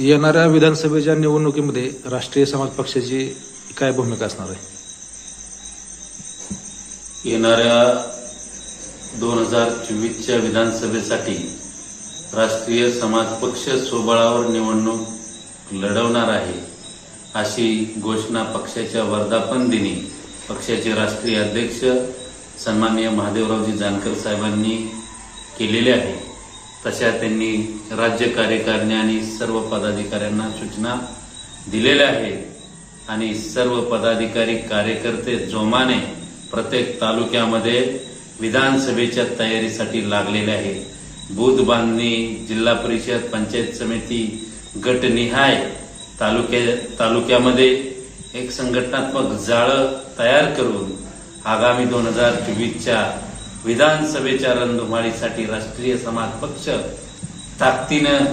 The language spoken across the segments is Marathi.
येणाऱ्या विधानसभेच्या निवडणुकीमध्ये राष्ट्रीय समाज पक्षाची काय भूमिका असणार आहे? येणाऱ्या दोन हजार चोवीसच्या विधानसभेसाठी राष्ट्रीय समाज पक्ष सोबळावर निवडणूक लढवणार आहे अशी घोषणा पक्षाच्या वर्धापन दिनी पक्षाचे राष्ट्रीय अध्यक्ष सन्माननीय महादेवरावजी जानकर साहेबांनी केलेले आहे. तशा त्यांनी राज्य कार्यकारिणी आणि सर्व पदाधिकाऱ्यांना सूचना दिलेल्या आहेत. आणि सर्व पदाधिकारी कार्यकर्ते जोमाने प्रत्येक तालुक्यामध्ये विधानसभेच्या तयारीसाठी लागलेले आहेत. बूथ बांधणी जिल्हा परिषद पंचायत समिती गटनिहाय तालुक्या तालुक्यामध्ये एक संघटनात्मक जाळं तयार करून आगामी दोन हजार चोवीसच्या विधानसभेच्या रणधुमाळीसाठी राष्ट्रीय समाज पक्ष ताकदीनं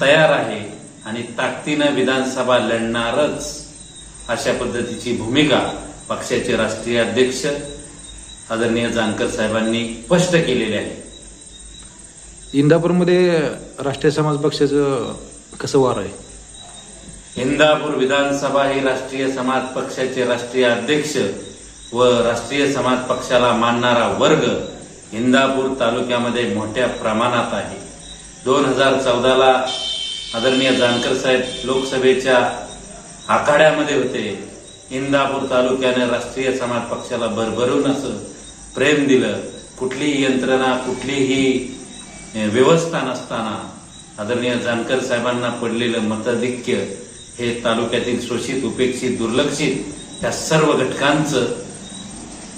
तयार आहे आणि ताकदीनं विधानसभा लढणारच अशा पद्धतीची भूमिका पक्षाचे राष्ट्रीय अध्यक्ष आदरणीय जानकर साहेबांनी स्पष्ट केलेली आहे. इंदापूरमध्ये राष्ट्रीय समाज पक्षाचं कसं वार आहे? इंदापूर विधानसभा ही राष्ट्रीय समाज पक्षाचे राष्ट्रीय अध्यक्ष व राष्ट्रीय समाज पक्षाला मानणारा वर्ग इंदापूर तालुक्यामध्ये मोठ्या प्रमाणात आहे. दोन हजार चौदाला आदरणीय जानकर साहेब लोकसभेच्या आखाड्यामध्ये होते. इंदापूर तालुक्याने राष्ट्रीय समाज पक्षाला भरभरून असं प्रेम दिलं. कुठलीही यंत्रणा कुठलीही व्यवस्था नसताना आदरणीय जानकर साहेबांना पडलेलं मताधिक्य हे तालुक्यातील शोषित उपेक्षित दुर्लक्षित या सर्व घटकांचं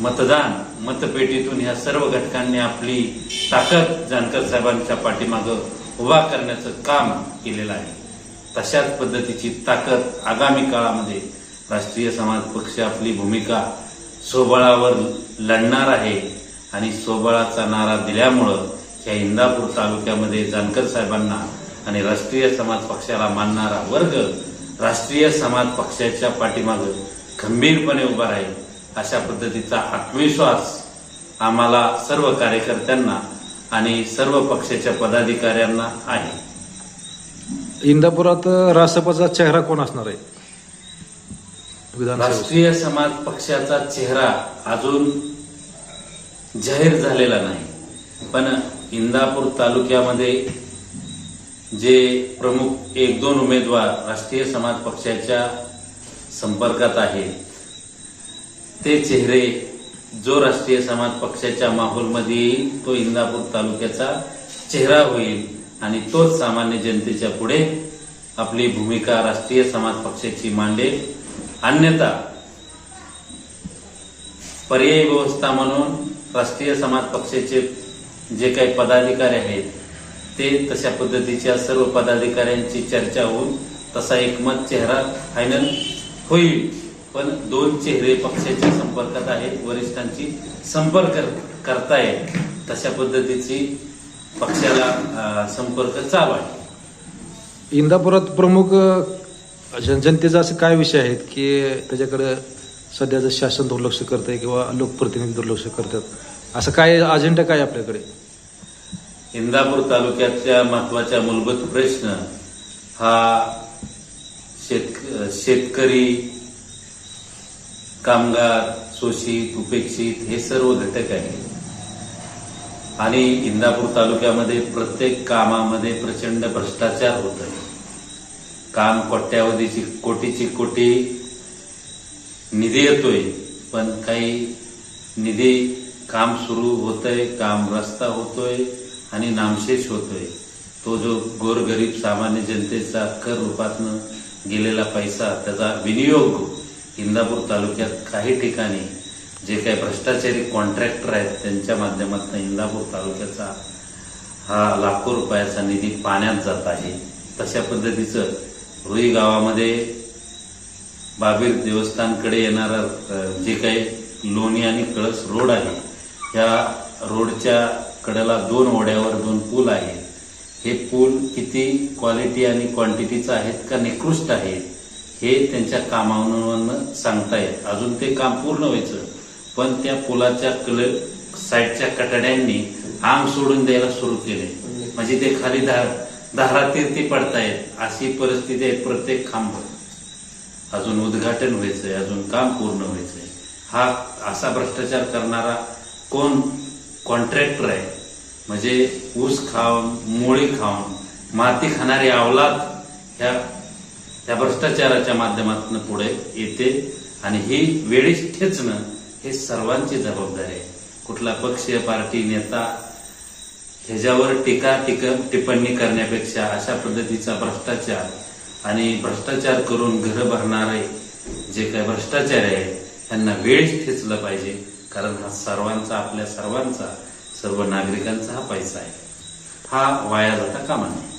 मतदान मतपेटीतून ह्या सर्व घटकांनी आपली ताकद जानकर साहेबांच्या पाठीमागं उभा करण्याचं काम केलेलं आहे. तशाच पद्धतीची ताकद आगामी काळामध्ये राष्ट्रीय समाज पक्ष आपली भूमिका सोबळावर लढणार आहे आणि सोबळाचा नारा दिल्यामुळं या इंदापूर तालुक्यामध्ये जानकर साहेबांना आणि राष्ट्रीय समाज पक्षाला मानणारा वर्ग राष्ट्रीय समाज पक्षाच्या पाठीमागं खंबीरपणे उभा राहील. अशा पद्धतीचा आत्मविश्वास आम्हाला सर्व कार्यकर्त्यांना आणि सर्व पक्षाच्या पदाधिकाऱ्यांना आहे. इंदापुरात रासपाचा चेहरा कोण असणार आहे? राष्ट्रीय समाज पक्षाचा चेहरा अजून जाहीर झालेला नाही. पण इंदापूर तालुक्यामध्ये जे प्रमुख एक दोन उमेदवार राष्ट्रीय समाज पक्षाच्या संपर्कात आहेत ते चेहरे जो राष्ट्रीय समाज पक्षाच्या माहोलमध्ये येईल तो इंदापूर तालुक्याचा चेहरा होईल आणि तोच सामान्य जनतेच्या पुढे आपली भूमिका राष्ट्रीय समाज पक्षाची मांडेल. अन्यथा पर्यायी व्यवस्था म्हणून राष्ट्रीय समाज पक्षाचे जे काही पदाधिकारी आहेत ते तशा पद्धतीच्या सर्व पदाधिकाऱ्यांची चर्चा होऊन तसा एकमत चेहरा फायनल होईल. पण दोन चेहरे पक्षाच्या संपर्कात आहेत वरिष्ठांची संपर्क करतायत तशा पद्धतीची पक्षाला संपर्क चालू आहे. इंदापुरात प्रमुख जनतेचा असे काय विषय आहेत की त्याच्याकडे सध्याचं शासन दुर्लक्ष करतंय किंवा लोकप्रतिनिधी दुर्लक्ष करतात असं काय अजेंडा काय आपल्याकडे? इंदापूर तालुक्यातल्या महत्त्वाच्या मूलभूत प्रश्न हा शेतक शेतकरी कामगार शोषित उपेक्षित हे सर्व घटक आहेत. आणि इंदापूर तालुक्यामध्ये प्रत्येक कामामध्ये प्रचंड भ्रष्टाचार होत आहे. काम कोट्यावधीची कोटीची कोटी निधी येतोय पण काही निधी काम सुरू होतंय काम रस्ता होतोय आणि नामशेष होतोय. तो जो गोरगरीब सामान्य जनतेचा कर रूपातनं गेलेला पैसा त्याचा विनियोग इंदापूर तालुक्यात काही ठिकाणी जे काही भ्रष्टाचारी कॉन्ट्रॅक्टर आहेत त्यांच्या माध्यमातून इंदापूर तालुक्याचा हा लाखो रुपयाचा निधी पाण्यात जात आहे. तशा पद्धतीचं रुई गावामध्ये बाबीर देवस्थानकडे येणारा जे काही लोणी आणि कळस रोड आहे ह्या रोडच्या कडेला दोन ओढ्यावर दोन पूल आहेत. हे पूल किती क्वालिटी आणि क्वांटिटीचं आहेत का निकृष्ट आहेत हे त्यांच्या कामावरून सांगतायत अजून ते काम पूर्ण व्हायचं. पण त्या पुलाच्या कल साईडच्या कटड्यांनी आंग सोडून द्यायला सुरू केले. म्हणजे ते खाली धा धारातीर्थी पडतायत अशी परिस्थिती आहे प्रत्येक खांब. अजून उद्घाटन व्हायचंय अजून काम पूर्ण व्हायचंय. हा असा भ्रष्टाचार करणारा कोण? कॉन्ट्रॅक्टर आहे. म्हणजे ऊस खाऊन मोळी खाऊन माती खाणारी अवलाद ह्या त्या भ्रष्टाचाराच्या माध्यमातून पुढे येते. आणि ही वेळीच ठेचणं हे सर्वांची जबाबदारी आहे. कुठला पक्षीय पार्टी नेता ह्याच्यावर टीका टीका टिप्पणी करण्यापेक्षा अशा पद्धतीचा भ्रष्टाचार आणि भ्रष्टाचार करून घरं भरणारे जे काही भ्रष्टाचार आहे त्यांना वेळीच ठेचलं पाहिजे. कारण हा सर्वांचा आपल्या सर्वांचा सर्व नागरिकांचा हा पैसा आहे. हा वाया जाता कामा नये.